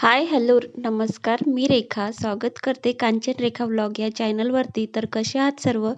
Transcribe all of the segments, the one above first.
Hi hello नमस्कार. मी रेखा. स्वागत करते कांचन रेखा व्लॉग या चॅनलवरती तर कसे आहात सर्व?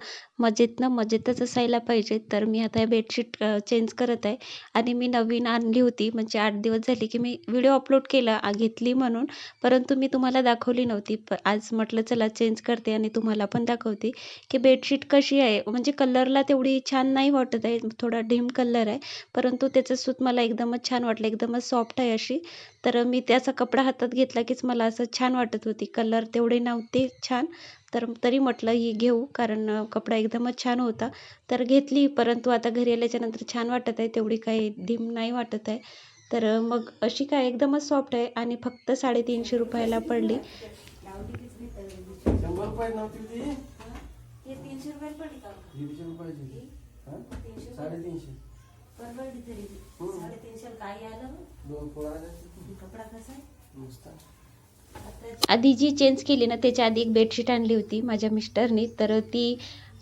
मजेतनं मजेतच असायला पाहिजे. तर मी आता बेडशीट चेंज करत आहे. आणि मी नवीन आणली होती. म्हणजे आठ दिवस झाले की मी व्हिडिओ अपलोड केला आ, घेतली म्हणून. परंतु मी तुम्हाला दाखवली नव्हती. प आज म्हटलं चला चेंज करते. आणि तुम्हाला पण दाखवते की बेडशीट कशी आहे. म्हणजे कलरला तेवढी छान नाही वाटत आहे. थोडा डिम कलर आहे. परंतु त्याचं सूत मला एकदमच छान वाटलं. एकदमच सॉफ्ट आहे अशी. तर मी त्याचा कपडा हातात घेतला कीच मला असं छान वाटत होती. कलर तेवढे नव्हते छान. तर तरी म्हटलं ही घेऊ. कारण कपडा एकदमच छान होता. तर घेतली परंतु आता घरी आल्याच्यानंतर छान वाटत आहे तेवढी काही डिम नाही वाटत आहे. तर मग अशी काय एकदमच सॉफ्ट आहे आणि फक्त साडेतीनशे रुपयाला पडली. हे? हा? साडेतीनशे. आधी जी चेंज केली ना त्याच्या आधी एक बेडशीट आणली होती माझ्या मिस्टरनी. तर ती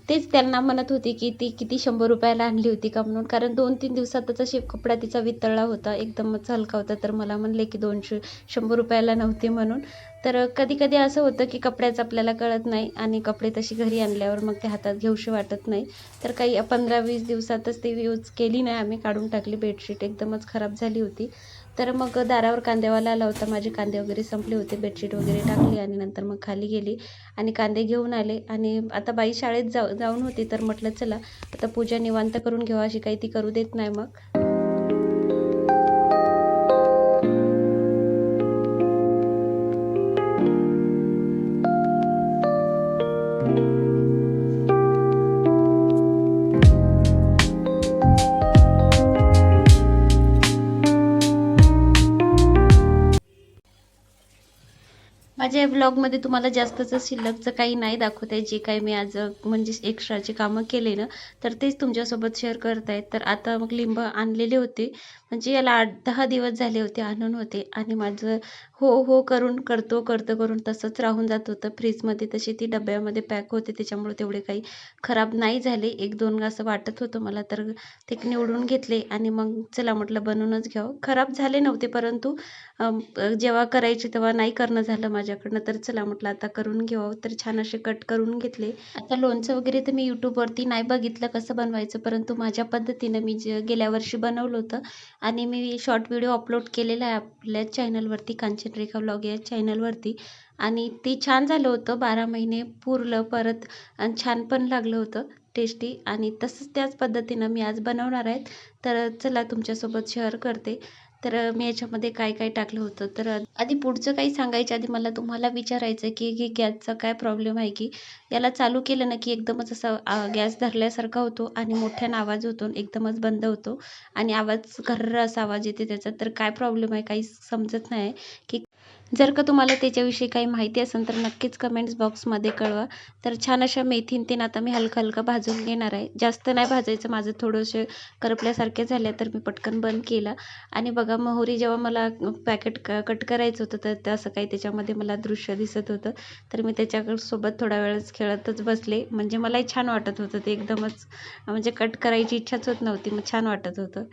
तेच त्यांना म्हणत होती की ती किती शंभर रुपयाला आणली होती का म्हणून. कारण दोन तीन दिवसातच अशी कपडा तिचा वितळला होता एकदमच हलका होता. तर मला म्हणले की दोनशे शंभर रुपयाला नव्हती म्हणून. तर कधी कधी असं होतं की कपड्याचं आपल्याला कळत नाही आणि कपडे तशी घरी आणल्यावर मग ते हातात घेऊशी वाटत नाही. तर काही पंधरा वीस दिवसातच ती यूज केली नाही. आम्ही काढून टाकली बेडशीट एकदमच खराब झाली होती. तर मग दारावर कांदेवाला आला होता. माझे कांदे वगैरे संपले होते. बेडशीट वगैरे टाकली आणि नंतर मग खाली गेली आणि कांदे घेऊन आले. आणि आता बाई शाळेत जाऊ जाऊन होती तर म्हटलं चला आता पूजा निवांत करून घेऊ अशी काही ती करू देत नाही मग. माझ्या ब्लॉगमध्ये तुम्हाला जास्तचं शिल्लकचं काही नाही दाखवत आहे. जे काही मी आज म्हणजे एक्स्ट्राचे कामं केले ना तर तेच तुमच्यासोबत शेअर करत आहेत तर आता मग लिंब आणलेले होते. म्हणजे याला आठ दहा दिवस झाले होते आणून होते. आणि माझं हो हो करून करतो करतो करून तसंच राहून जात होतं. फ्रीजमध्ये तशी ती डब्यामध्ये पॅक होते. त्याच्यामुळे तेवढे काही खराब नाही झाले. एक दोन असं वाटत होतं मला तर ते निवडून घेतले. आणि मग चला म्हटलं बनवूनच घ्यावं. खराब झाले नव्हते परंतु जेव्हा करायचे तेव्हा नाही करणं झालं माझ्याकडनं तर चला म्हटलं आता करून घ्यावं तर छान असे कट करून घेतले. आता लोणचं वगैरे तर मी यूट्यूबवरती नाही बघितलं कसं बनवायचं परंतु माझ्या पद्धतीनं मी जे गेल्या वर्षी बनवलं होतं. आणि मी शॉर्ट व्हिडिओ अपलोड केलेला आहे आपल्या चॅनलवरती कांचन रेखा ब्लॉग या चॅनलवरती आणि ते छान झालं होतं. बारा महिने पुरलं परत आणि छान पण लागलं होतं टेस्टी आणि तसंच त्याच पद्धतीनं मी आज बनवणार आहेत तर चला तुमच्यासोबत शेअर करते. तर मी याच्यामध्ये काय काय टाकलं होतं? तर आधी पुढचं काही सांगायच्या आधी मला तुम्हाला विचारायचं आहे की की गॅसचा काय प्रॉब्लेम आहे की? याला चालू केलं ना की एकदमच असा गॅस धरल्यासारखा होतो आणि मोठ्यानं आवाज होतो एकदमच बंद होतो आणि आवाज घर्र असा आवाज येते त्याचा. तर काय प्रॉब्लेम आहे? काही समजत नाही की जर का तुम्हाला त्याच्याविषयी काही माहिती असेल तर नक्कीच कमेंट्स बॉक्समध्ये कळवा. तर छान अशा मेथीन तीन आता मी हलकं हलकं भाजून घेणार आहे. जास्त नाही भाजायचं माझं थोडंसे करपल्यासारखे झाले तर मी पटकन बंद केलं. आणि बघा मोहरी जेव्हा मला पॅकेट क कट करायचं होतं तर ते असं काही त्याच्यामध्ये मला दृश्य दिसत होतं. तर मी त्याच्यासोबत थोडा वेळच खेळतच बसले. म्हणजे मलाही छान वाटत होतं ते एकदमच. म्हणजे कट करायची इच्छाच होत नव्हती मग छान वाटत होतं.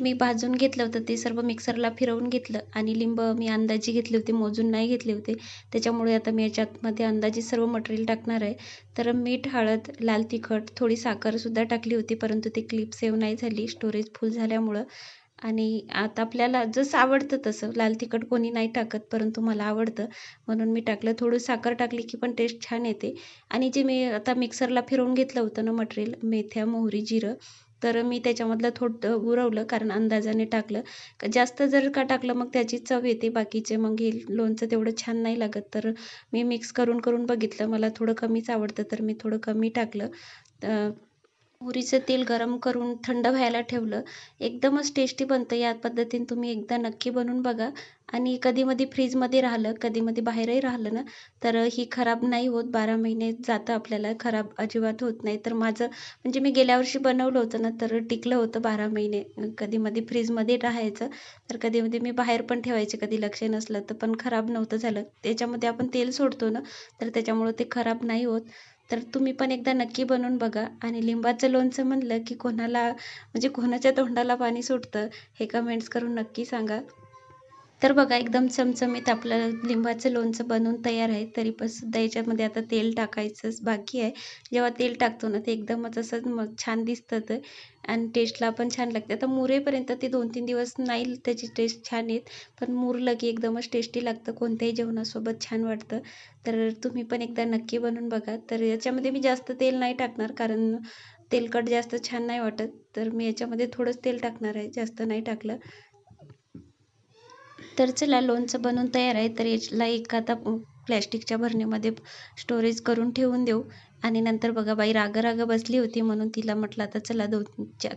मी भाजून घेतलं होतं ते सर्व मिक्सरला फिरवून घेतलं आणि लिंब मी अंदाजे घेतले होते मोजून नाही घेतले होते. त्याच्यामुळे आता मी याच्यामध्ये अंदाजे सर्व मटेरियल टाकणार आहे. तर मीठ हळद लाल तिखट थोडी साखरसुद्धा टाकली होती परंतु ती क्लिप सेव्ह नाही झाली. स्टोरेज फुल झाल्यामुळं. आणि आता आपल्याला जसं आवडतं तसं. लाल तिखट कोणी नाही टाकत परंतु मला आवडतं. म्हणून मी टाकलं. थोडं साखर टाकली की पण टेस्ट छान येते. आणि जे मी आता मिक्सरला फिरवून घेतलं होतं ना मटेरियल मेथ्या मोहरी जिरं तर मी त्याच्यामधलं थोडं उरवलं कारण अंदाजाने टाकलं. का जास्त जर का टाकलं मग त्याची चव येते. बाकीचे मग हे लोणचं तेवढं छान नाही लागत. तर मी मिक्स करून करून बघितलं. मला थोडं कमीच आवडतं तर मी थोडं कमी टाकलं. अं, मोहरीचं तेल गरम करून थंड व्हायला ठेवलं. एकदमच टेस्टी बनतं. या पद्धतीने तुम्ही एकदा नक्की बनवून बघा. आणि कधीमधी फ्रीजमध्ये राहिलं कधीमधी बाहेरही राहिलं ना तर ही खराब नाही होत. बारा महिने जातं आपल्याला खराब अजिबात होत नाही. तर माझं म्हणजे मी गेल्या वर्षी बनवलं होतं ना तर टिकलं होतं बारा महिने. कधीमधी फ्रीजमध्ये राहायचं तर कधीमध्ये मी बाहेर पण ठेवायचे कधी लक्ष नसलं तर पण खराब नव्हतं झालं. त्याच्यामध्ये आपण तेल सोडतो ना तर त्याच्यामुळं ते खराब नाही होत. तर तुम्ही पण एकदा नक्की बनवून बघा. आणि लिंबाचं लोणचं म्हणलं की कोणाला म्हणजे कोणाच्या तोंडाला पाणी सुटतं हे कमेंट्स करून नक्की सांगा. तर बघा एकदम चमचमीत आपलं लिंबाचं लोणचं बनवून तयार आहे. तरी पण सुद्धा याच्यामध्ये आता तेल टाकायचंच बाकी आहे. जेव्हा तेल टाकतो ना ते एकदमच असं मग छान दिसतं तर आणि टेस्टला पण छान लागते. आता मुरेपर्यंत ते दोन तीन दिवस नाही त्याची टेस्ट छान येत. पण मुरलं की एकदमच टेस्टी लागतं. कोणत्याही जेवणासोबत छान वाटतं. तर तुम्ही पण एकदा नक्की बनवून बघा. तर याच्यामध्ये मी जास्त तेल नाही टाकणार कारण तेलकट जास्त छान नाही वाटत. तर मी याच्यामध्ये थोडंच तेल टाकणार आहे. जास्त नाही टाकलं. तर चला लोणचं बनवून तयार आहे तर याला एक आता प्लॅस्टिकच्या भरणीमध्ये स्टोरेज करून ठेवून देऊ. आणि नंतर बघा बाई राग राग बसली होती म्हणून तिला म्हटलं आता चला दोन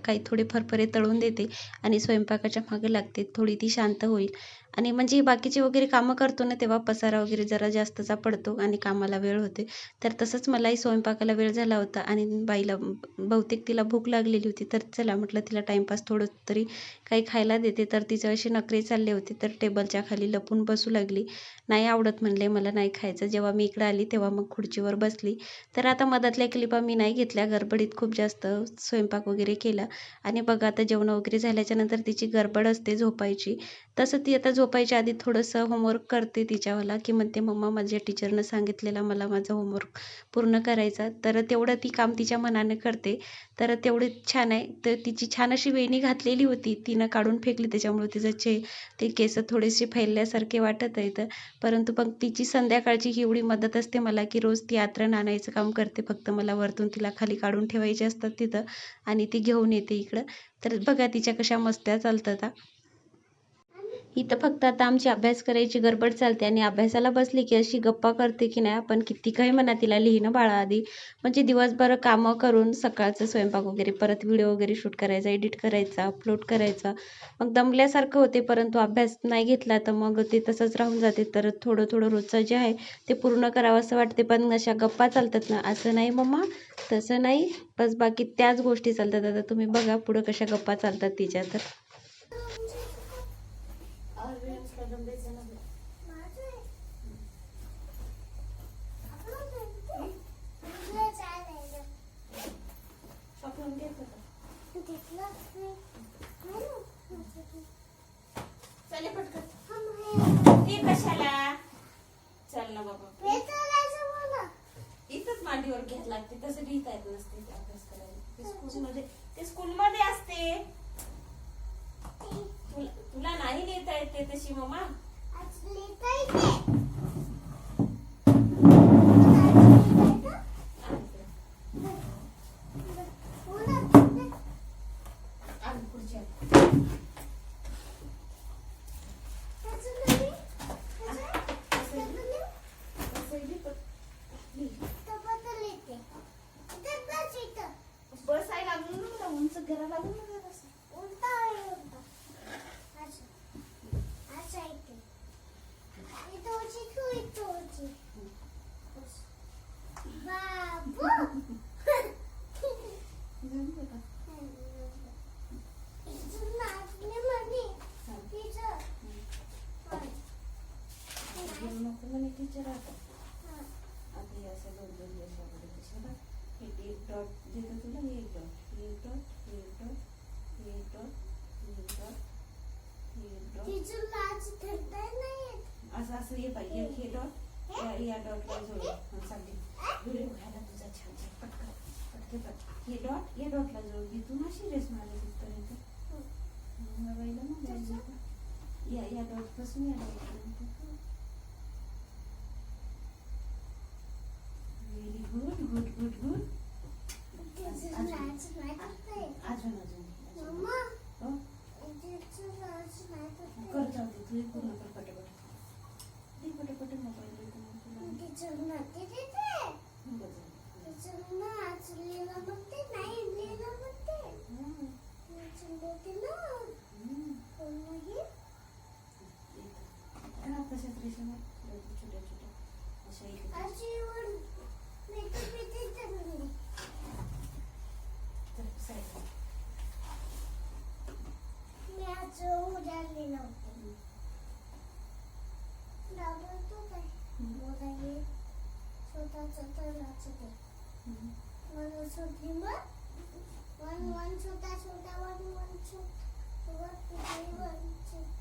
काही थोडे फरफरे तळून देते आणि स्वयंपाकाच्या मागे लागते थोडी ती शांत होईल. आणि म्हणजे बाकीचे वगैरे कामं करतो ना तेव्हा पसारा वगैरे जरा जास्तचा पडतो आणि कामाला वेळ होते. तर तसंच मलाही स्वयंपाकाला वेळ झाला होता आणि बाईला बहुतेक तिला भूक लागलेली होती. तर चला म्हटलं तिला टाईमपास थोडं तरी काही खायला देते. तर तिचं असे नखरे चालले होते. तर टेबलच्या खाली लपून बसू लागली. नाही आवडत म्हणले मला नाही खायचं. जेव्हा मी इकडं आली तेव्हा मग खुर्चीवर बसली. तर आता मधातल्या क्लिपा मी नाही घेतल्या. गडबडीत खूप जास्त स्वयंपाक वगैरे केला. आणि बघा आता जेवण वगैरे झाल्याच्यानंतर तिची गडबड असते झोपायची. तसं ती आता झोपायच्या आधी थोडंसं होमवर्क करते तिच्यावाला की म्हणते मम्मा माझ्या टीचरनं सांगितलेलं मला माझं होमवर्क पूर्ण करायचा तर तेवढं ती काम तिच्या मनाने करते. तर तेवढे छान आहे. तर तिची छान अशी वेणी घातलेली होती. तिनं काढून फेकली. त्याच्यामुळे तिचं चे ते केस थोडेसे फैलल्यासारखे वाटत आहेत. परंतु पण तिची संध्याकाळची ही एवढी मदत असते मला की रोज ती आतरण आणायचं काम करते. फक्त मला वरतून तिला खाली काढून ठेवायचे असतात तिथं आणि ती घेऊन येते इकडं. तर बघा तिच्या कशा मस्त्या चालतात इथं फक्त आता आमची अभ्यास करायची गडबड चालते आणि अभ्यासाला बसली की अशी गप्पा करते की नाही आपण किती काही म्हणा तिला लिहिणं बाळा आधी म्हणजे दिवसभर कामं करून सकाळचं स्वयंपाक वगैरे परत व्हिडिओ वगैरे शूट करायचा एडिट करायचा अपलोड करायचा. मग दमल्यासारखं होते परंतु अभ्यास नाही घेतला तर मग ते तसंच राहून जाते. तर थोडं थोडं रोजचं जे आहे ते पूर्ण करावं असं वाटते पण अशा गप्पा चालतात ना. असं नाही मम्मा तसं नाही. बस बाकी त्याच गोष्टी चालतात. आता तुम्ही बघा पुढं कशा गप्पा चालतात तिच्या तर. चले पटकन. ते कशाला? चल ना बाबा. इथंच मांडीवर घ्यायला लागते. तसं लिहिता येत नसते. अभ्यास करायला. ते स्कूलमध्ये ते असते. तुला नाही लिहिता येते तशी मम्मा खुर्ची आण. असं लिहितो. बसायला लागून ना मला उंच घरा लागून ना जरासं. जमलं का? घेऊ नको म्हणे टीचर आता आता हे बघ हे डॉट या डॉटला जोड घे तू अशी रेस मारत या या या dot very good good good good अजून अजून करता तू पूर्ण अशा इकडे तर साईडला. हम्म. One one छोटा छोटा one one one छोटा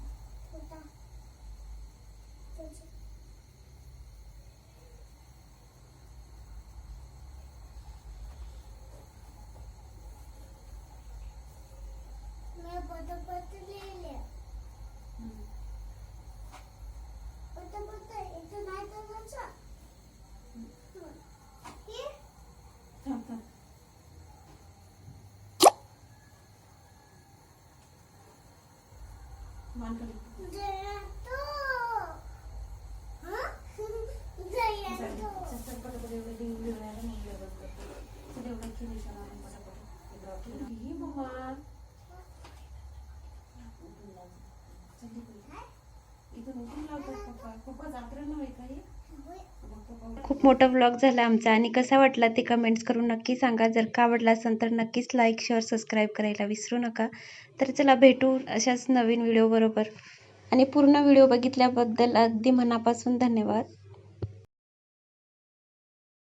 मैं पटापट ले ले हम्म. पटापट इथं नाही करायचं हे थांब थांब मान खाली. जरा तो हा जरा चालेल. तो चल, चल, पटापट एवढं लिहून लिहून आलं मग व्यवस्थित करते. चल, एवढं की निशाण आणून पटापट. हे draw केलं. ही बाबा. उठून लाव. चल, इकडे. इथून उठून लावतात पप्पा पप्पा जात्रा नव्हे का हे? मग पप्पा खूप मोठा व्लॉग झाला आमचा आणि कसा वाटला ते कमेंट्स करून नक्की सांगा. जर का आवडला असेल तर नक्कीच लाईक शेअर सबस्क्राईब करायला विसरू नका. तर चला भेटू अशाच नवीन व्हिडिओ बरोबर. आणि पूर्ण व्हिडिओ बघितल्याबद्दल अगदी मनापासून धन्यवाद.